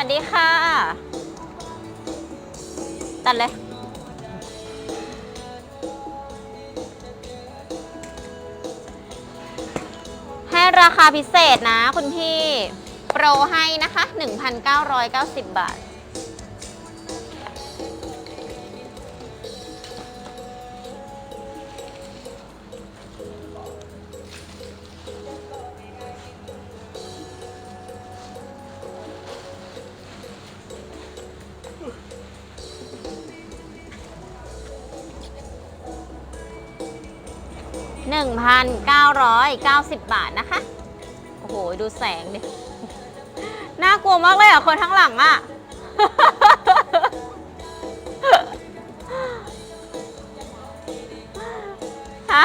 วัสดีค่ะ ตัดเลย ให้ราคาพิเศษนะคุณพี่ โปรให้นะคะ 1,990 บาท 1,990 บาทนะคะ โอ้โห ดูแสงดิ น่ากลัวมากเลยอะ คนทั้างหลังอะ ฮะ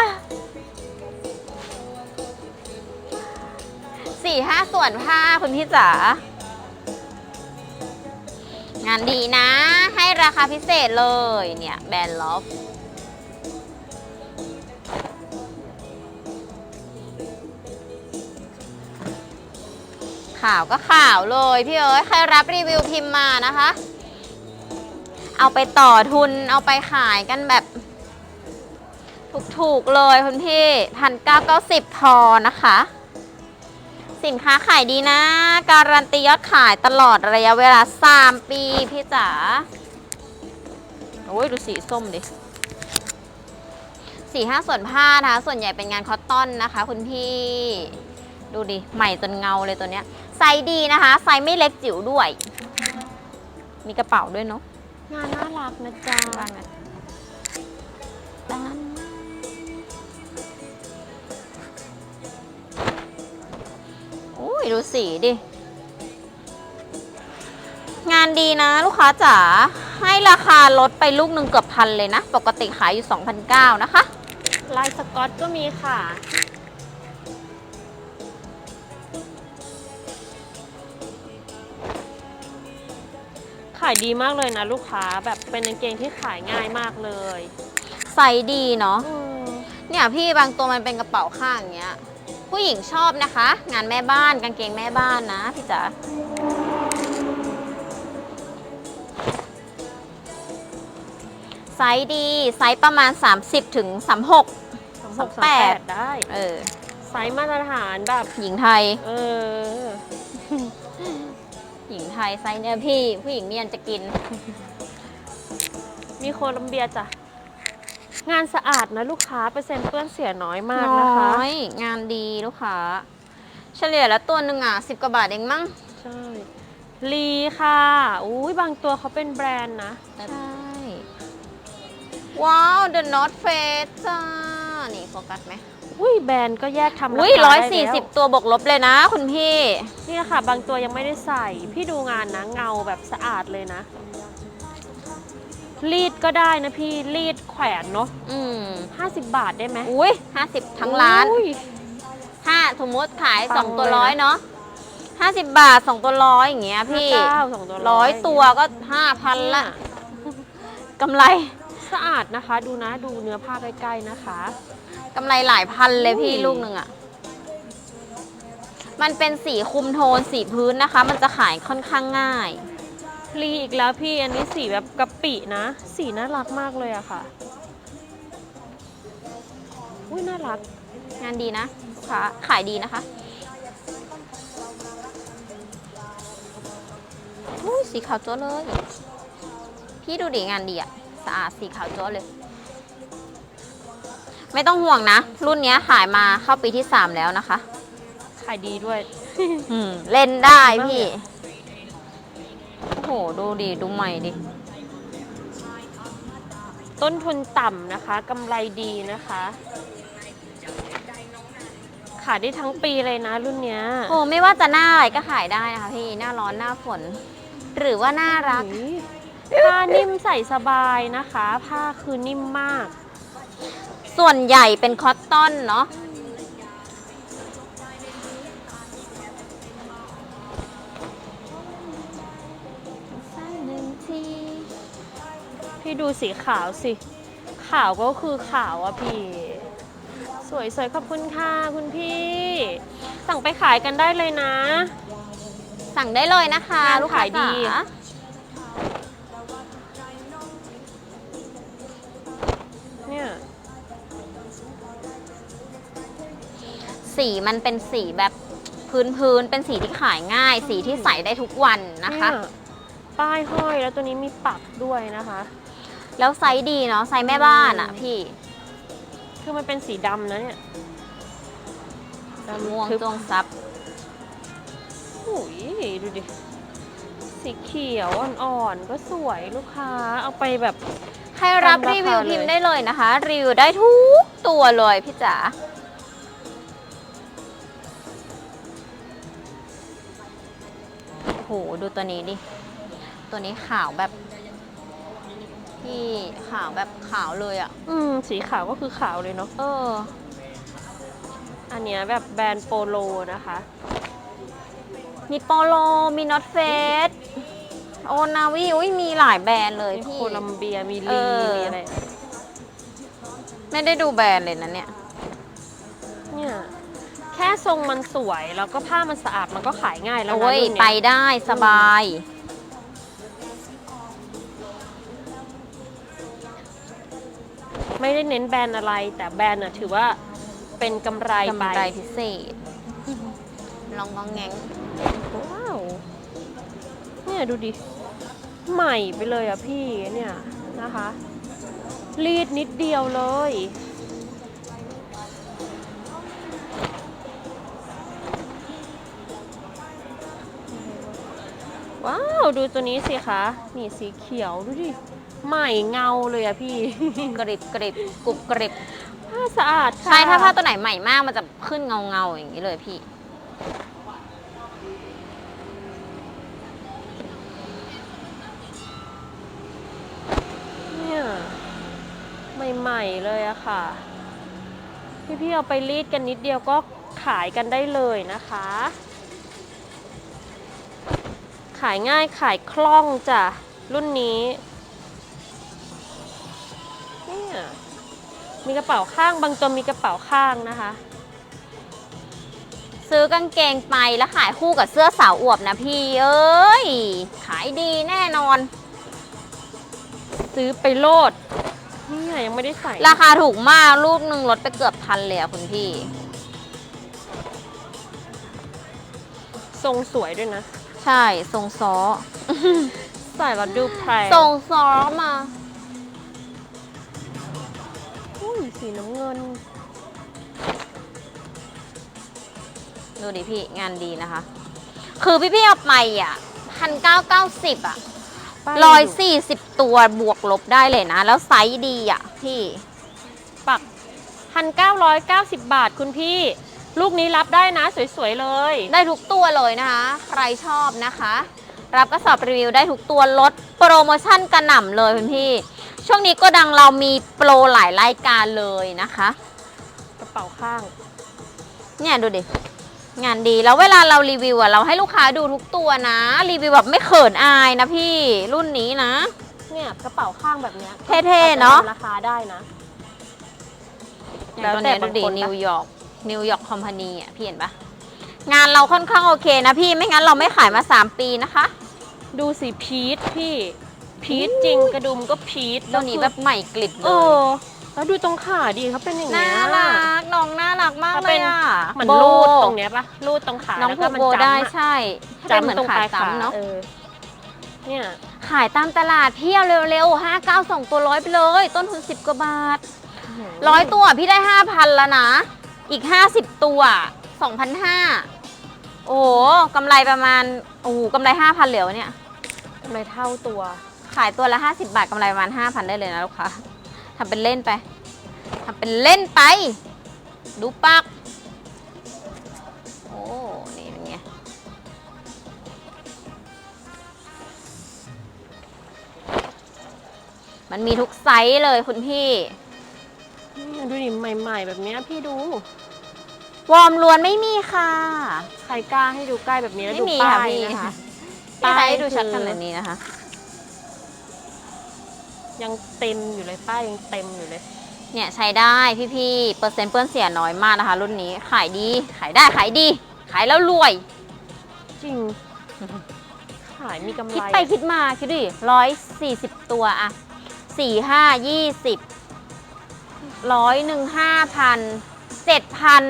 สี่ห้าส่วนผ้าคุณพี่จ๋างานดีนะ ให้ราคาพิเศษเลยเนี่ย แบรนด์ลอฟ ข่าวก็ข่าวเลยพี่เอ๋ยใครรับรีวิวพิมพ์มานะคะ เอาไปต่อทุนเอาไปขายกันแบบ ถูกๆเลยคุณพี่พันเก้าเก้าสิบพอนะคะ สินค้าขายดีนะ การันตียอดขายตลอดระยะเวลา 3 ปีพี่จ๋าโอ้ยดูสีส้มดิสี่ห้าส่วนผ้านะคะ ส่วนใหญ่เป็นงานคอตตอนนะคะ คุณพี่ ดูดิ ใหม่จนเงาเลยตัวเนี้ย ไซส์ดีนะคะ ไซส์ไม่เล็กจิ๋วด้วย มีกระเป๋าด้วยเนาะงานน่ารักนะจ๊ะบ้างนะด้านอุ้ยดูสีดิ งานดีนะลูกค้าจ๋า ให้ราคาลดไปลูกหนึ่งเกือบพันเลยนะ ปกติขายอยู่2,009นะคะ ลายสกอตก็มีค่ะายดีมากเลยนะลูกค้าแบบเป็นกางเกงที่ขายง่ายมากเลยไซส์ดีเนาะ อืมเนี่ยพี่บางตัวมันเป็นกระเป๋าข้างอย่างเงี้ย ผู้หญิงชอบนะคะ งานแม่บ้านกางเกงแม่บ้านนะพี่จ๋าไซส์ดี ไซส์ประมาณ 30ถึง36 สามหกสาสามมแปแปดดได้ เออ ไซส์มาตรฐานแบบหญิงไทย เออ หญิงไทยไซส์เนี่ยพี่ ผู้หญิงเนี่ยจะกิน มีโคลัมเบียจ้ะ งานสะอาดนะลูกค้าเปอร์เซ็นต์เปื้อนเสียน้อยมากนะคะ น้อยงานดีลูกค้า เฉลี่ยแล้วตัวหนึ่งอะสิบกว่าบาทเองมั้ง ใช่ ลีค่ะ อุ้ยบางตัวเขาเป็นแบรนด์นะ ใช่ ว้าว The North Face จ้า นี่โฟกัสไหม อุ้ยแบรนด์ก็แยกทำราอุ้ยคาร้อยได้สี่แล้สิบวตัวบวกลบเลยนะคุณพี่ เนี่ยค่ะ บางตัวยังไม่ได้ใส่ พี่ดูงานนะเงาแบบสะอาดเลยนะ รีดก็ได้นะพี่รีดแขวนเนาะอืม50บาทได้ไหมอุ้ยห้าสิบทั้งร้าน อุ้ยห้าสมมติขายปังสองตัวเลยนะ ร้อยเนาะห้าสิบบาทสองตัวร้อยอย่างเงี้ยพี่ห้าเก้าสองตัวร้อยตัวก็ห้าพันละกำไร สะอาดนะคะ ดูนะดูเนื้อผ้าใกล้ๆนะคะ กำไรหลายพันเลยพี่อุ้ยลูกหนึ่งอะมันเป็นสีคุมโทนสีพื้นนะคะ มันจะขายค่อนข้างง่ายรีอีกแล้วพี่อันนี้สีแบบกะปินะ สีน่ารักมากเลยอะค่ะ อุ้ยน่ารัก งานดีนะลูกค้าขายดีนะคะอุ้ยสีขาวโจ้เลย พี่ดูดิงานดีอะสะอาดสีขาวโจ้เลย ไม่ต้องห่วงนะ รุ่นเนี้ยขายมาเข้าปีที่ 3 แล้วนะคะ ขายดีด้วย อืมเล่นได้มากเลยพี่อะโอ้โห ดูดิ ดูใหม่ดิ ต้นทุนต่ำนะคะกำไรดีนะคะ ขายได้ทั้งปีเลยนะรุ่นเนี้ยโอ้ไม่ว่าจะหน้าอะไรก็ขายได้นะคะพี่ หน้าร้อนหน้าฝน หรือว่าหน้ารัก อุ๊ยผ้านิ่มใส่สบายนะคะ ผ้าคือนิ่มมาก ส่วนใหญ่เป็นคอตตอนเนาะพี่ดูสีขาวสิ ขาวก็คือขาวอะพี่ สวยสวยขอบคุณค่ะ คุณพี่ สั่งไปขายกันได้เลยนะ สั่งได้เลยนะคะงานลูกค้าขายดี สีมันเป็นสีแบบพื้นพื้นๆ เป็นสีที่ขายง่าย สีที่ใส่ได้ทุกวันนะคะเนี่ยป้ายห้อยแล้วตัวนี้มีปักด้วยนะคะ แล้วไซส์ดีเนาะ ไซส์แม่บ้านอะอืม พี่ คือมันเป็นสีดำนะเนี่ยสีม่วงทึบจวงซับโอ้ยดูดิ สีเขียวอ่อนๆก็สวยลูกค้าเอาไปแบบใครรับตามรารีวิวคาเลยพิมพ์ได้เลยนะคะ รีวิวได้ทุกตัวเลยพี่จ๋า ดูตัวนี้ดิ ตัวนี้ขาวแบบพี่ขาวแบบขาวเลยอะ่ะ อืม สีขาวก็คือขาวเลยเนาะ เออ อันเนี้ยแบบแบรนด์โปโลนะคะ มีโปโล มีนอตเฟส โอนาวิอุ้ยมีหลายแบรนด์เลยมีพี่ โคลัมเบีย มีเอลี อ มีอะไร ไม่ได้ดูแบรนด์เลยนะเนี่ย เนี่ยแค่ทรงมันสวยแล้วก็ผ้ามันสะอาดมันก็ขายง่ายแล้วนะโอ้ยรุ่นเนี้ไปได้สบาย ไม่ได้เน้นแบรนด์อะไร แต่แบรนด์น่ะถือว่าเป็นกำไรกำไป ไรพิเศษ ลองงองแงงว้าว เนี่ยดูดิ ใหม่ไปเลยอะพี่เนี่ยนะคะ รีดนิดเดียวเลย ว้าวดูตัวนี้สิคะ นี่สีเขียวดูดิ ใหม่เงาเลยอะพี่ กริบกริบกรุบกริบผ้าสะอาดค่ะใช่ถ้าผ้าตัวไหนใหม่มากมันจะขึ้นเงาเงาๆอย่างนี้เลยพี่ เนี่ยใหม่ๆเลยอะค่ะ พี่ๆเอาไปรีดกันนิดเดียวก็ขายกันได้เลยนะคะ ขายง่ายขายคล่องจ้ะ รุ่นนี้เนี่ยมีกระเป๋าข้างบางตัวมีกระเป๋าข้างนะคะ ซื้อกางเกงไปแล้วขายคู่กับเสื้อสาวอวบนะพี่ เอ้ย ขายดีแน่นอน ซื้อไปโลดเนี่ยยังไม่ได้ใส่ ราคาถูกมากลูกหนึ่งลดไปเกือบพันเลยอะคุณพี่ ทรงสวยด้วยนะ ใช่ทรงซ้อ ใส่แล้วดูแพงทรงซ้อมาอุ้ยสีน้ำเงิน ดูดิพี่งานดีนะคะ คือพี่พี่ๆเอาไปอะพันเก้าเก้าสิบอะป้ายร้อยอยู่สี่สิบตัวบวกลบได้เลยนะ แล้วไซส์ดีอะพี่ ปัก1,990บาทคุณพี่ ลูกนี้รับได้นะสวยๆเลย ได้ทุกตัวเลยนะคะ ใครชอบนะคะ รับกระสอบรีวิวได้ทุกตัวลดโปรโมชั่นกระหน่ำเลยคุณพี่ ช่วงนี้ก็ดังเรามีโปรหลายรายการเลยนะคะ กระเป๋าข้าง เนี่ยดูดิ งานดีแล้วเวลาเรารีวิวอะเราให้ลูกค้าดูทุกตัวนะ รีวิวแบบไม่เขินอายนะพี่รุ่นนี้นะ เนี่ยกระเป๋าข้างแบบเนี้ยเท่ๆเนอะอจทำราคาได้นะแล้วแล้วแต่แต่ดูดิบางคนปะนิวยอร์ก นิวยอร์กคอมพานีอะพี่เห็นปะงานเราค่อนข้างโอเคนะพี่ไม่งั้นเราไม่ขายมา 3 ปีนะคะ ดูสิพีทพี่ พีทจริงกระดุมก็พีทตัวนี้แบบใหม่กลิบเลเอยอแล้วดูตรงขาดีเขาเป็นอย่างน่าเงี้ยรักน้องน่ารักมากเขาเลเป็ยนอะเหมือนโบรูดตรงเนี้ยปะรูดตรงขาน้องแล้วผูก็กมันโบได้จำอะใช่ถ้าเป็นเหมือนจำตรงขาปลายซ้ำเนาะออเนี่ยขายตามตลาดเที่ยวเร็วๆ5 9 2ตัวร้อยไปเลย ต้นทุน10กว่าบาทร้อยตัวพี่ได้5,000แล้วนะ อีก 50 ตัว 2,500 โอ้โหกำไรประมาณ โอ้โหกำไร 5,000 เหลียวเนี่ยทำไมเท่าตัว ขายตัวละ 50 บาทกำไรประมาณ 5,000 ได้เลยนะลูกค้าทำเป็นเล่นไปทำเป็นเล่นไป ดูปัก โอ้ นี่เป็นไง มันมีทุกไซส์เลยคุณพี่ เนี่ยดูดิใหม่ๆ แบบเนี้ยพี่ดู วอร์มล้วนไม่มีค่ะ ใครกล้าให้ดูใกล้แบบนี้แล้วไม่ดูมีป้าค่ะยพี่นะคะ ป้ายให้ดูคือชัดขนาดนี้นะคะ ยังเต็มอยู่เลยป้ายยังเต็มอยู่เลย เนี่ยใช้ได้พี่ๆ เปอร์เซ็นต์เปื้อนเสียน้อยมากนะคะ รุ่นนี้ขายดีขายได้ขายดี ขายแล้วรวย จริง ขายมีกำไรคิดไปคิดมาคิดดิร้อยสี่สิบตัวอะสี่ห้ายี่สิบ ร้อยหนึ่งห้าพันเจ็ดพัน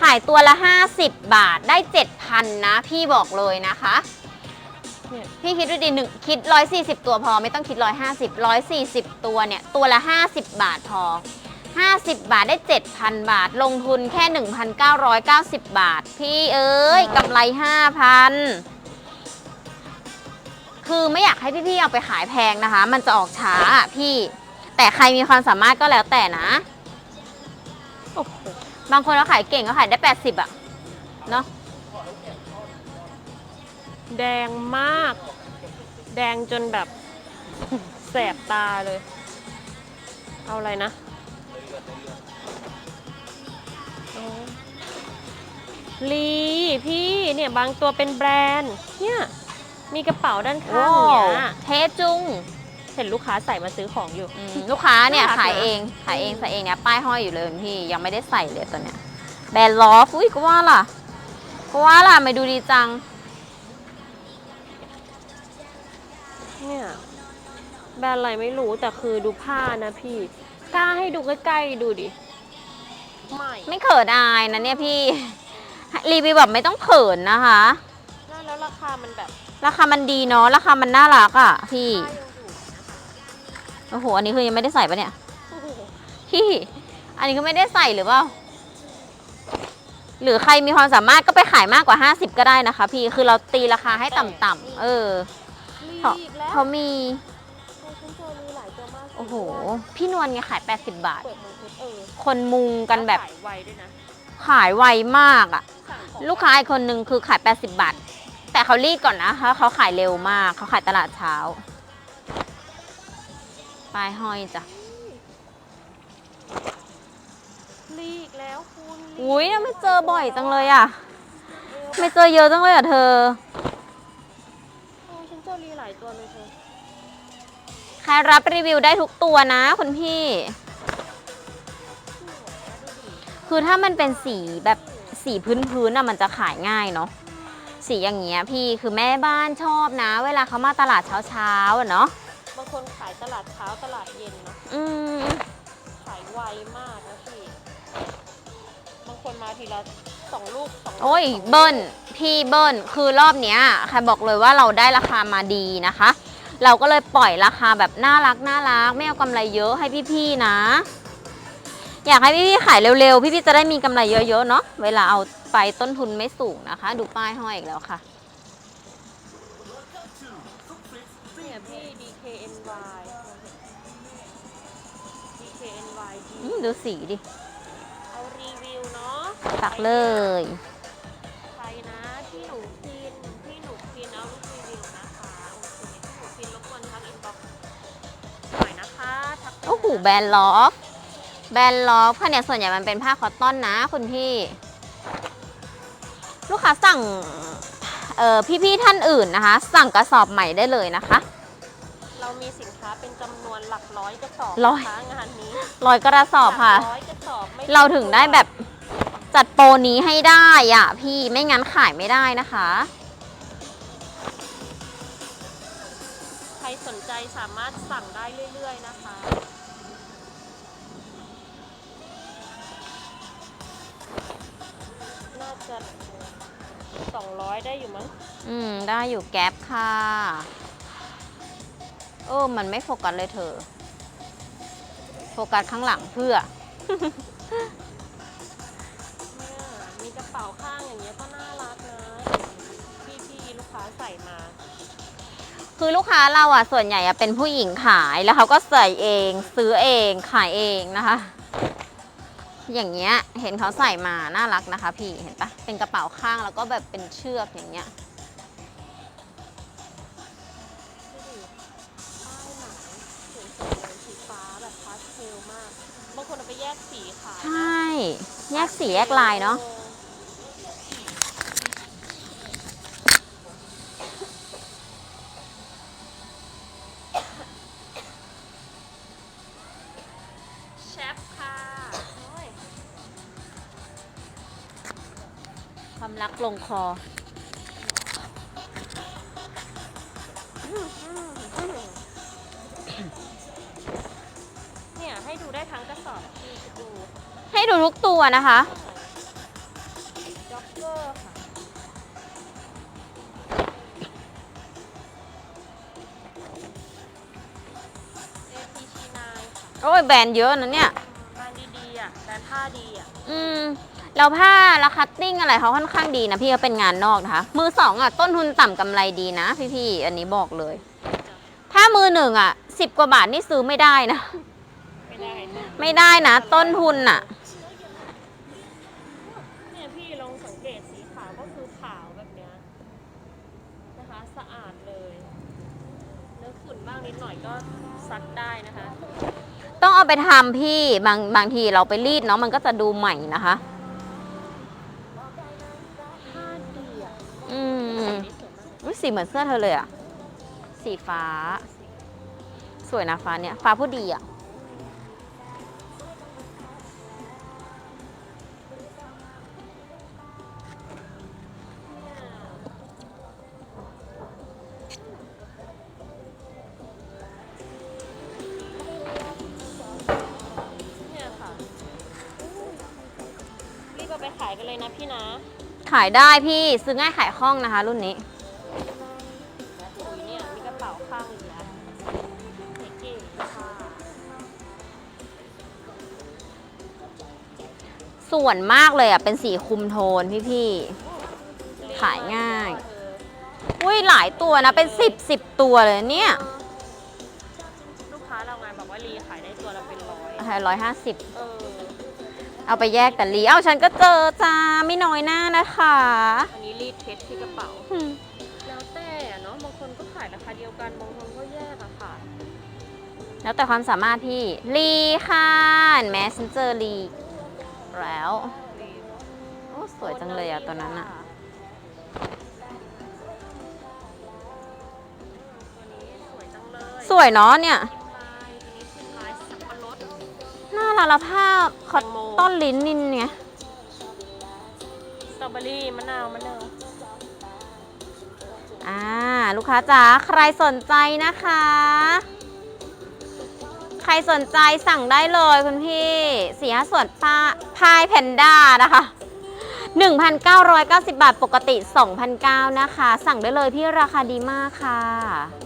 ขายตัวละห้าสิบบาทได้เจ็ดพันนะ พี่บอกเลยนะคะเนี่ยพี่คิดดูดิหนึ่งคิดร้อยสี่สิบตัวพอไม่ต้องคิดร้อยห้าสิบร้อยสี่สิบตัวเนี่ย ตัวละห้าสิบบาทพอห้าสิบบาทได้เจ็ดพันบาท ลงทุนแค่หนึ่งพันเก้าร้อยเก้าสิบบาท พี่เอ้ยกำไรห้าพันคือไม่อยากให้พี่ๆเอาไปขายแพงนะคะ มันจะออกช้าอะพี่ แต่ใครมีความสามารถก็แล้วแต่นะโอ้โหบางคนเขาขายเก่งก็ขายได้80อะเนาะแดงมาก แดงจนแบบ แสบตาเลย เอาอะไรนะเอาลีพี่เนี่ยบางตัวเป็นแบรนด์ เนี่ย มีกระเป๋าด้านข้างอย่างเนี้ยเทจุง เห็นลูกค้าใส่มาซื้อของอยู่ อืมลูกค้าเนี่ยน่ารักนะ ขายเองขายเองใส่เองเนี่ยป้ายห้อยอยู่เลยคุณพี่ยังไม่ได้ใส่เลยตัวเนี้ยแบรนด์ลอฟอุ้ยก็ว่าล่ะก็ว่าล่ะไม่ดูดีจัง เนี่ยแบรนด์อะไรไม่รู้แต่คือดูผ้านะพี่กล้าให้ดูใกล้ๆดูดิไม่ไม่เขินอายนะเนี่ยพี่ รีวิวแบบไม่ต้องเขินนะคะ แล้วแล้วราคามันแบบราคามันดีเนาะราคามันน่ารักอะพี่ผ้ายังอยู่นะคะ โอ้โห อันนี้คือยังไม่ได้ใส่ปะเนี่ยโอ้โหพี่อันนี้ก็ไม่ได้ใส่หรือเปล่า หรือใครมีความสามารถก็ไปขายมากกว่า 50 ก็ได้นะคะ พี่ คือเราตีราคาให้ต่ำๆ เออลีเพราะอีกแล้วเขามีโอ้ฉันเจอลีหลายตัวมากโอ้โห พี่นวลไงขาย 80 บาท เปิดมังคุดเออคนมุงกันแบบขายไวด้วยนะขายไวมากอะ สั่งของลูกค้าอีกคนนึงคือขาย 80 บาท แต่เขารีดก่อนนะคะเขาขายเร็วมาก เขาขายตลาดเช้า ปลายห้อยจ้ะลีอีกแล้วคุณลีอุ้ยทำไม่เจอบ่อยจังเลยอะไม่เจอเยอะจังเลยอะเธอโอ้ฉันเจอลีหลายตัวเลยเธอใครรับรีวิวได้ทุกตัวนะคุณพี่ คือถ้ามันเป็นสีแบบสีพื้นๆน่ะมันจะขายง่ายเนาะสีอย่างเงี้ยพี่คือแม่บ้านชอบนะ เวลาเขามาตลาดเช้าๆอะเนาะ บางคนขายตลาดเช้าตลาดเย็นเนาะอืมขายไวมากนะพี่ บางคนมาทีละสองลูกสองลูกโอ้ยสงลูกเบิ้ลพี่เบิ้ลคือรอบเนี้ยใครบอกเลยว่าเราได้ราคามาดีนะคะ เราก็เลยปล่อยราคาแบบน่ารักน่ารักไม่เอากำไรเยอะให้พี่ๆนะ อยากให้พี่ๆขายเร็วๆ พี่ๆจะได้มีกำไรเยอะๆเนาะเวลาเอาไปต้นทุนไม่สูงนะคะ ดูป้ายห้อยอีกแล้วค่ะ ดูสีดิ เอารีวิวเนาะตักเลย ใครนะที่หนูพินที่หนูพินเอารูปรีวิวนะคะโอเคที่หนูพินรบกวนทักอินบ็อกซ์หน่อยนะคะทักไปโอ้โห แบรนด์ลอฟแบรนด์ลอฟค่ะเนี่ยส่วนใหญ่มันเป็นผ้าคอตตอนนะคุณพี่ ลูกค้าสั่งเอ่อพี่ๆท่านอื่นนะคะ สั่งกระสอบใหม่ได้เลยนะคะเรา มีสินค้าเป็นจำนวนหลักร้อยกระสอบร้อย นะคะงานนี้ร้อยกระสอบค่ะ หลักร้อยกระสอบไม่เราถึงได้แบบจัดโปรนี้ให้ได้อะพี่ไม่งั้นขายไม่ได้นะคะ ใครสนใจสามารถสั่งได้เรื่อย ๆ นะคะน่าจะ200 ได้อยู่มั้ง อืม ได้อยู่แก๊ปค่ะ เออ มันไม่โฟกัสเลยเธอ โฟกัสข้างหลังเพื่อ เนี่ยมีกระเป๋าข้างอย่างเงี้ยก็น่ารักนะพี่ๆลูกค้าใส่มา คือลูกค้าเราอะ ส่วนใหญ่อะเป็นผู้หญิงขายแล้วเขาก็ใส่เอง ซื้อเองขายเองนะคะ อย่างเงี้ยเห็นเขาใส่มาน่ารักนะคะ พี่เห็นปะเป็นกระเป๋าข้างแล้วก็แบบเป็นเชือกอย่างเงี้ย สีขายใชนะ่ แยกสีแยกลายเนาะ แชปค่ะโอ้ยความรักลงคอพี่ คิดดูให้ดูทุกตัวนะคะจ็อกเกอร์ค่ะ APG9 ค่ะโอ้ยแบรนด์เยอะนะเนี่ยงานดีๆอะแบรนด์ผ้าดีอะ อืมแล้วผ้าและคัตติ้งอะไรเขาค่อนข้างดีนะพี่ก็เป็นงานนอกนะคะ มือสองอะต้นทุนต่ำกำไรดีนะ พี่ๆอันนี้บอกเลย ถ้ามือหนึ่งอะสิบกว่าบาทนี่ซื้อไม่ได้นะ ไม่ได้นะไม่ได้นะ ต้นทุนอะ เนี่ยพี่ลองสังเกตสีขาวก็คือขาวแบบเนี้ยนะคะ สะอาดเลยเนื้อฝุ่นบ้างนิดหน่อยก็ซักได้นะคะ ต้องเอาไปทำพี่บางบางทีเราไปรีดเนาะมันก็จะดูใหม่นะคะ ผ้าดีอะอืมนี่สวยมากอุ๊ยสีเหมือนเสื้อเธอเลยอะสีฟ้า สวยนะฟ้าเนี่ย ฟ้าผู้ดีอะายได้พี่ซื้อง่ายขายคล่องนะคะ รุ่นนี้อุ้ยเนี่ยมีกระเป๋าข้างอีกแล้วเก๋ๆค่ะส่วนมากเลยอะเป็นสีคุมโทนพี่ๆขายง่าย อุ้ยหลายตัวนะเป็นสิบสิบตัวเลยเนี่ยลูกค้าเราไงบอกว่ารีขายได้ตัวละเป็นร้อยร้อยห้าสิบเออ เอาไปแยกแต่ลีเอ้าฉันก็เจอจ้าไม่น้อยหน้านะคะอันนี้รีดเพชรที่กระเป๋า อืมแล้วแต่อะเนาะบางคนก็ขายราคาเดียวกันบางคนก็แยกอะค่ะ แล้วแต่ความสามารถพี่ลีค่ะแม้ฉันเจอลีแล้ว โอ้สวยจังเลยอะตัวนั้นอะตัวนี้สวยจังเลย สวยเนาะเนี่ยลาย หน้าลาลาผ้าคอตแตงโมต้นลิ้นนินไงสตรอเบอรี่มะนาวมะนาวอ่าลูกค้าจ๋าใครสนใจนะคะ ใครสนใจสั่งได้เลยคุณพี่สีห้าส่วนป้าพายแพนด้านะคะ 1,990 บาทปกติ2,009นะคะ สั่งได้เลยพี่ราคาดีมากค่ะ